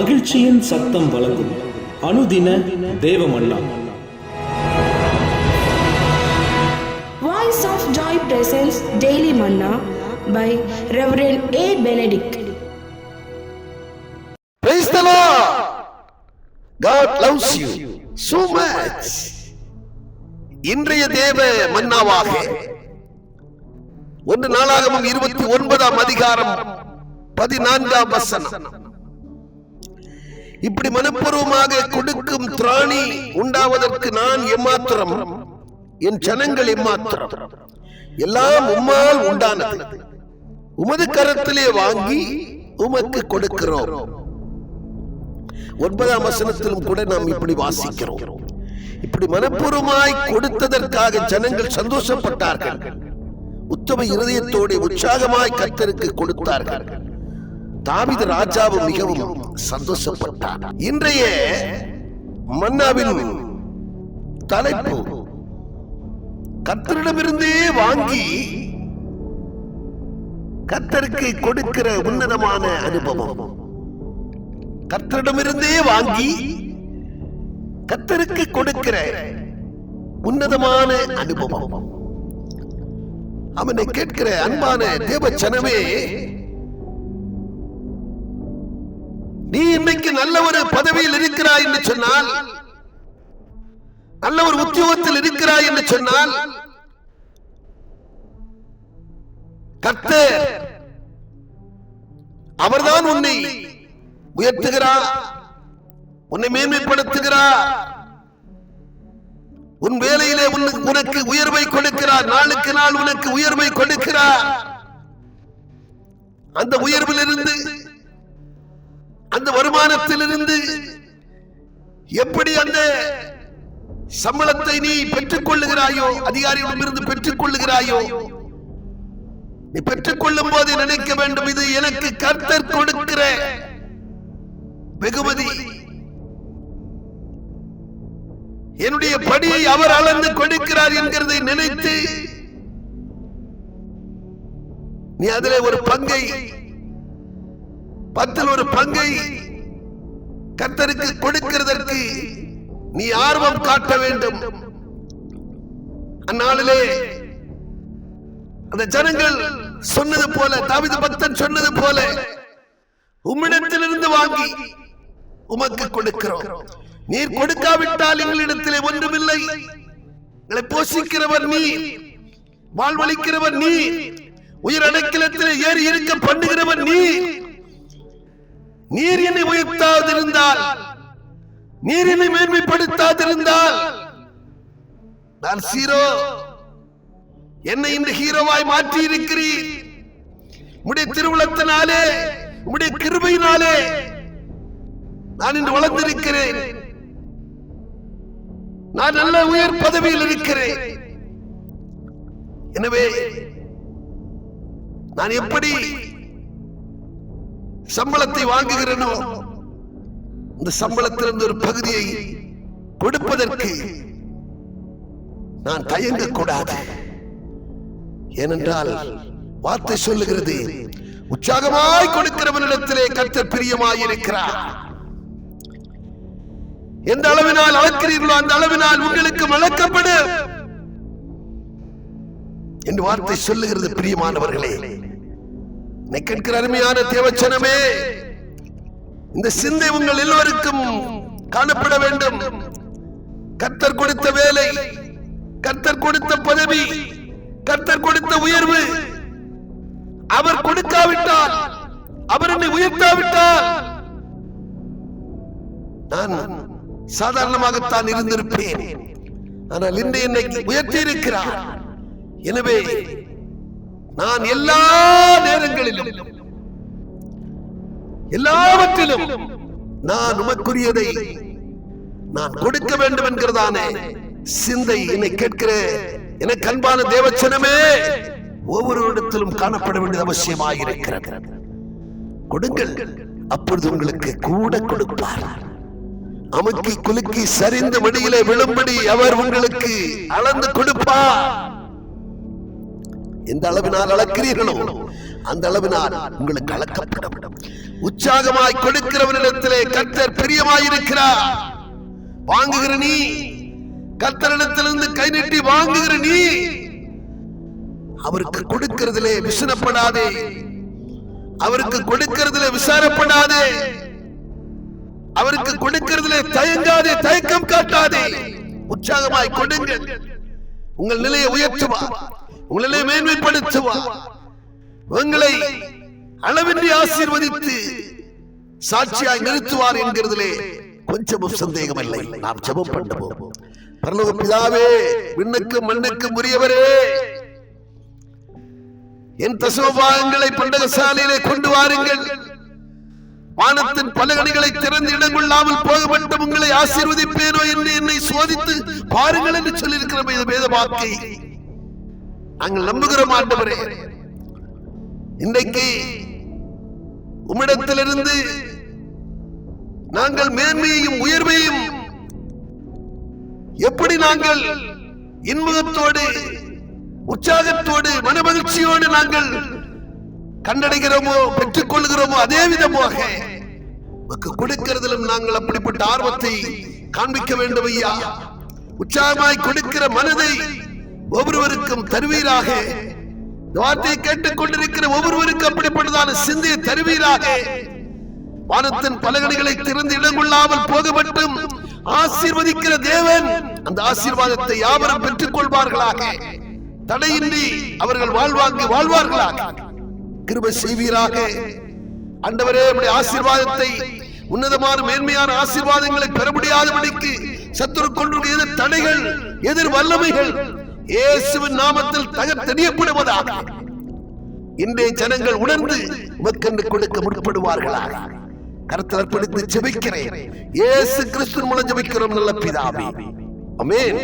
மகிழ்ச்சியின் சத்தம் வழங்கும் அனுதின தேவமல்லா Voice of Joy presents Daily Manna by Reverend A. Benedict. Praise the Lord. God loves you so much. இன்றைய தேவ மன்னாவாக ஒன்று நாளாகமும் இருபத்தி ஒன்பதாம் அதிகாரம் பதினான்காம் வசனம் இப்படி மனப்பூர்வமாக கொடுக்கும் திராணி உண்டாவதற்கு நான் எம்மாத்திரம் என் ஜனங்கள் எம்மாத்திரம். எல்லாம் உம்மால் உண்டானது. உமது கரத்திலே வாங்கி உமக்கு கொடுக்கிறோம். ஒன்பதாம் வசனத்திலும் கூட நாம் இப்படி வாசிக்கிறோம். இப்படி மனப்பூர்வமாய் கொடுத்ததற்காக ஜனங்கள் சந்தோஷப்பட்டார்கள். உத்தம இருதயத்தோடு உற்சாகமாய் கத்தருக்கு கொடுத்தார்கள். தாவித ராஜாவும் மிகவும் சந்தோஷப்பட்டார். இன்றைய மன்னாவின் தலைப்பு. கர்த்தரிடமிருந்தே வாங்கி கர்த்தருக்கு கொடுக்கிற உன்னதமான அனுபவம். கர்த்தரிடமிருந்தே வாங்கி கர்த்தருக்கு கொடுக்கிற உன்னதமான அனுபவம். அவனை கேட்கிற அன்பான தேவச்சனமே நீ இன்னைக்கு நல்ல ஒரு பதவியில் இருக்கிறாய் என்று சொன்னால் நல்ல ஒரு உத்தியோகத்தில் இருக்கிறாய் என்று சொன்னால் கர்த்தர் அவர்தான் உன்னை உயர்த்துகிறார் உன்னை மேன்மைப்படுத்துகிறார். உன் வேலையிலே உனக்கு உனக்கு உயர்வை கொடுக்கிறார். நாளுக்கு நாள் உனக்கு உயர்வை கொடுக்கிறார். அந்த உயர்விலிருந்து அந்த வருமானத்திலிருந்து எப்படி அந்த சம்பளத்தை நீ பெற்றுக் கொள்ளுகிறாயோ அதிகாரிகளிடமிருந்து பெற்றுக் கொள்ளுகிறாயோ நீ பெற்றுக் கொள்ளும் போது நினைக்க வேண்டும் இது எனக்கு கர்த்தர் கொடுக்கிற வெகுமதி. என்னுடைய படியை அவர் அளந்து கொடுக்கிறார் என்கிறதை நினைத்து நீ அதிலே ஒரு பங்கை பத்தில் ஒரு பங்கை கத்தருக்கு கொடுக்கிறதற்கு நீ ஆர்வம் காட்ட வேண்டும். அந்நாளிலே அந்த ஜனங்கள் சொன்னது போல தாவித பக்தன் சொன்னது போல உம்மிடத்திலிருந்து வாங்கி உமக்கு கொடுக்கிறோம். நீர் கொடுக்காவிட்டால் எங்களிடத்திலே ஒன்றுமில்லை. எங்களை போஷிக்கிறவர் நீ வாழ்வழிக்கிறவர் நீ உயிர் அடைக்கலத்திலே ஏறி இருக்க பண்ணுகிறவர் நீ நீர் என்னை உயர்த்தாதிருந்தால் நீர் என்னை மேன்மைப்படுத்தாதிருந்தால் நான் சீரோ. என்னை இந்த ஹீரோவாய் மாற்றி இருக்கிறீர் உடைய திருவுளத்தினாலே உடைய கிருபையினாலே நான் இன்று வளர்ந்திருக்கிறேன். நான் நல்ல உயர் பதவியில் இருக்கிறேன். எனவே நான் எப்படி சம்பளத்தை வாங்குகிறனோ? இந்த சம்பளத்திலிருந்து ஒரு பகுதியை கொடுப்பதற்கு நான் தயங்கக்கூடாது. ஏனென்றால் வார்த்தை சொல்லுகிறது உற்சாகமாய் கொடுக்கிறவனிடத்திலே கர்த்தர் பிரியமாய் இருக்கிறார் எந்த அளவினால் அளக்கிறீர்களோ அந்த அளவினால் உங்களுக்கு வளர்க்கப்படும் என்று வார்த்தை சொல்லுகிறது பிரியமானவர்களே. கேட்கிற அருமையான தேவச்சனமே இந்த சிந்தை உங்கள் எல்லோருக்கும் காணப்பட வேண்டும். கர்த்தர் கொடுத்த வேலை கர்த்தர் கொடுத்த பதவி கர்த்தர் கொடுத்த உயர்வு அவர் கொடுக்காவிட்டால் அவர் என்னை உயர்த்தாவிட்டால் நான் சாதாரணமாகத்தான் இருந்திருப்பேன். ஆனால் இன்று என்னை உயர்த்தி இருக்கிறார். எனவே நான் எல்லா நேரங்களிலும் எல்லாவற்றிலும் நான் உமக்குரியதை நான் கொடுக்க வேண்டும் என்கிறதானே சிந்தை என்னை கேட்கிற எனக்கு அன்பான தேவச்சனமே ஒவ்வொரு இடத்திலும் காணப்பட வேண்டியது அவசியமாயிருக்கிறது. கொடுங்கள் அப்பொழுது உங்களுக்கு கூட கொடுப்பார். அமுக்கி குலுக்கி சரிந்த மடியிலே விழும்படி அவர் உங்களுக்கு அளந்து கொடுப்பார். எந்த அளவினால் அளக்கிறீர்களோ அந்த அளவினால் உங்களுக்கு அளக்கப்படும். உற்சாகமாய் கொடுக்கிறவனிடத்திலே கர்த்தர் பிரியமாயிருக்கிறார். வாங்குகிற நீ கர்த்தரிடத்திலிருந்து கை நீட்டி வாங்குகிற நீ அவருக்கு கொடுக்கிறதிலே விசனப்படாதே. அவருக்கு கொடுக்கிறதுல விசாரப்படாதே. அவருக்கு கொடுக்கிறதுல தயங்காதே தயக்கம் காட்டாதே. உற்சாகமாய் கொடுங்கள். உங்கள் நிலையை உயர்த்துவார். உங்கள் நிலையை மேன்மைப்படுத்துவார். உங்களை அளவின்றி ஆசீர்வதித்து சாட்சியாய் நிறுத்துவார் என்கிறதிலே கொஞ்சமும் சந்தேகம் இல்லை நாம் ஜெபம் பண்ணுவோம். பரலோக பிதாவே விண்ணுக்கும் மண்ணுக்கும் உரியவரே. என் தசமபாகங்களை பண்டகசாலையிலே கொண்டு வாருங்கள். வானத்தின் பலகணிகளை திறந்து இடம் கொள்ளாமல் போக வேண்டும் உங்களை ஆசீர்வதிப்பேனோ என்று என்னை சோதித்து பாருங்கள் என்று சொல்லியிருக்கிற இந்த வேத வாக்கை நாங்கள் நம்புகிறோம் ஆண்டவரே. இன்றைக்கு உம்மிடத்திலிருந்து நாங்கள் மேன்மையையும் உயர்வையும் எப்படி நாங்கள் இன்முகத்தோடு உற்சாகத்தோடு மனமகிழ்ச்சியோடு நாங்கள் கண்டடைகிறோமோ பெற்றுக் கொள்கிறோமோ அதே விதமாக கொடுக்கிறதிலும் நாங்கள் அப்படிப்பட்ட ஆர்வத்தை காண்பிக்க வேண்டும் ஐயா உற்சாகமாய் கொடுக்கிற மனதை ஒவ்வொருவருக்கும் தருவீராக. வார்த்தையை கேட்டுக் கொண்டிருக்கிற ஒவ்வொருவருக்கும் அப்படிப்பட்டதான சிந்தையை தருவீராக. வானத்தின் பலகணிகளை திறந்து இடம் கொள்ளாமல் போக மட்டும் ஆசீர்வதிக்கிற தேவன் அந்த ஆசீர்வாதத்தை யாவரும் பெற்றுக் கொள்வார்களாக தடையின்றி அவர்கள் வாழ்வாங்கி வாழ்வார்களாக. கிருபை செய்வீராக. அண்டவரே நம்முடைய ஆசீர்வாதத்தை உன்னதமான மேன்மையான ஆசீர்வாதங்களை பெற முடியாதபடிக்கு சத்துரு கொண்டு எதிர் தடைகள் எதிர் வல்லமைகள் இயேசுவின் நாமத்தில் தகர்த்தெறியப்படுவதாக இன்றைய ஜனங்கள் உணர்ந்து உமக்கென்று கொடுக்க முற்படுவார்களாக. கருத்தில் அர்ப்பணித்து ஜெபிக்கிறேன். இயேசு கிறிஸ்து மூலம் ஜெபிக்கிறோம் நல்ல பிதாவே. அமேன்